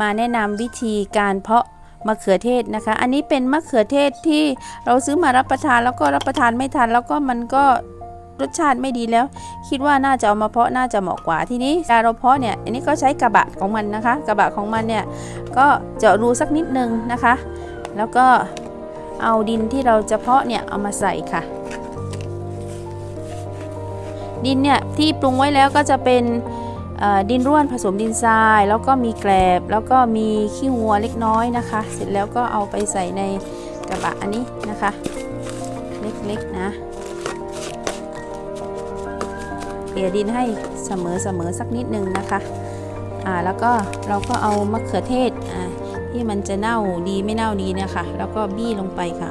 มาแนะนำวิธีการเพาะมะเขือเทศนะคะ อันนี้เป็นมะเขือเทศที่เราซื้อมารับประทานแล้วก็รับประทานไม่ทัน แล้วก็มันก็รสชาติไม่ดีแล้ว คิดว่าน่าจะเอามาเพาะน่าจะเหมาะกว่าทีนี้การเราเพาะเนี่ยอันนี้ก็ใช้กระบะของมันนะคะ กระบะของมันเนี่ยก็เจาะรูสักนิดนึงนะคะ แล้วก็เอาดินที่เราจะเพาะเนี่ยเอามาใส่ค่ะ ดินเนี่ยที่ปรุงไว้แล้วก็จะเป็น ดินร่วนผสมดินทราย แล้วก็มีแกลบ แล้วก็มีขี้วัวเล็กน้อยนะคะ เสร็จแล้วก็เอาไปใส่ในกระบะอันนี้นะคะ เล็กๆนะเกลี่ยดินให้เสมอเสมอสักนิดนึงนะคะอ่าแล้วก็เราก็เอามะเขือเทศอ่าที่มันจะเน่าดีไม่เน่าดีนี่ยค่ะแล้วก็บี้ลงไปค่ะ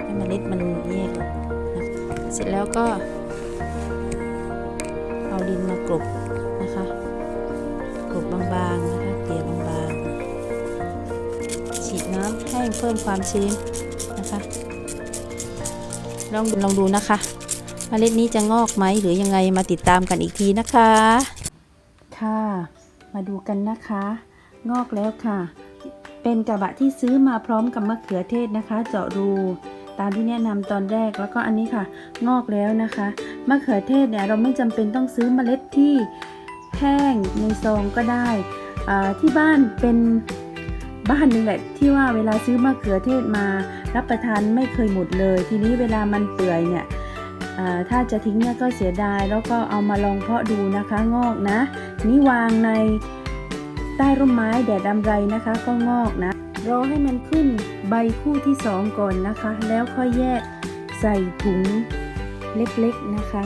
ให้เมล็ดมันแยก เสร็จแล้วก็เอาดินมากรบนะคะกรบบางๆนะคะเกลี่ยบางๆฉีดน้ำให้เพิ่มความชื้นนะคะลองดูลองดูนะคะเมล็ดนี้จะงอกไหมหรือยังไงมาติดตามกันอีกทีนะคะ ค่ะ มาดูกันนะคะ งอกแล้วค่ะ เป็นกระบะที่ซื้อมาพร้อมกับมะเขือเทศนะคะ เจาะรู ตามที่แนะนำตอนแรกแล้วก็อันนี้ค่ะ งอกแล้วนะคะมะเขือเทศเนี่ยเราไม่จำเป็นต้องซื้อเมล็ดที่แห้งในซองก็ได้ที่บ้านเป็นบ้านหนึงแหละที่ว่าเวลาซื้อมะเขือเทศมา รับประทานไม่เคยหมดเลย ทีนี้เวลามันเปื่อยเนี่ยถ้าจะทิ้งเนี่ยก็เสียดาย แล้วก็เอามาลองเพาะดูนะคะงอกนะนี่วางใน ใต้ร่มไม้แดดดำไรนะคะก็งอกนะ รอให้มันขึ้นใบคู่ที่สองก่อนนะคะ แล้วค่อยแยกใส่ถุงเล็กๆนะคะ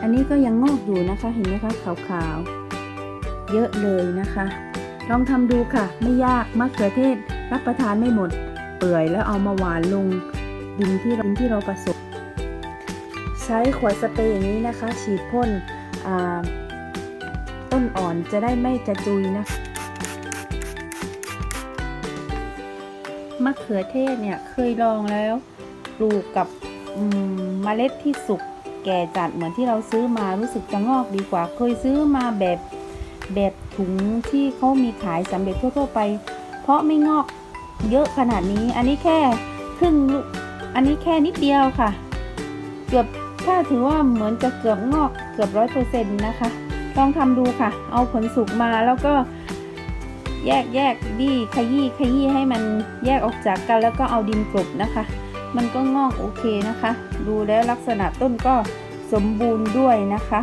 อันนี้ก็ยังงอกอยู่นะคะเห็นไหมคะขาวๆ เยอะเลยนะคะ ลองทำดูค่ะ ไม่ยากมะเขือเทศรับประทานไม่หมด เปื่อยแล้วเอามาหวานลงดินที่ดินที่เราผสมใช้ขวดสเปรย์อย่างนี้นะคะ ฉีดพ่นต้นอ่อนจะได้ไม่กระจุยนะคะ มะเขือเทศเนี่ยเคยลองแล้วปลูกกับอืมเมล็ดที่สุกแก่จัดเหมือนที่เราซื้อมารู้สึกจะงอกดีกว่า เคยซื้อมาแบบแบบถุงที่เขามีขายสำเร็จทั่วๆไป เพราะไม่งอกเยอะขนาดนี้ อันนี้แค่ครึ่งลูกอันนี้แค่นิดเดียวค่ะ เกือบถ้าถือว่าเหมือนจะเกือบงอกเกือบร้อยเปอร์เซ็นต์นะคะลองทำดูค่ะ เอาผลสุกมาแล้วก็ แยกแยกบี้ขยี้ขยี้ให้มันแยกออกจากกันแล้วก็เอาดินกลบนะคะ มันก็งอกโอเคนะคะ ดูแล้วลักษณะต้นก็สมบูรณ์ด้วยนะคะ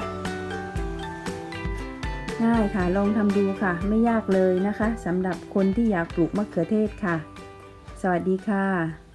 ง่ายค่ะลองทำดูค่ะ ไม่ยากเลยนะคะสำหรับคนที่อยากปลูกมะเขือเทศค่ะ สวัสดีค่ะ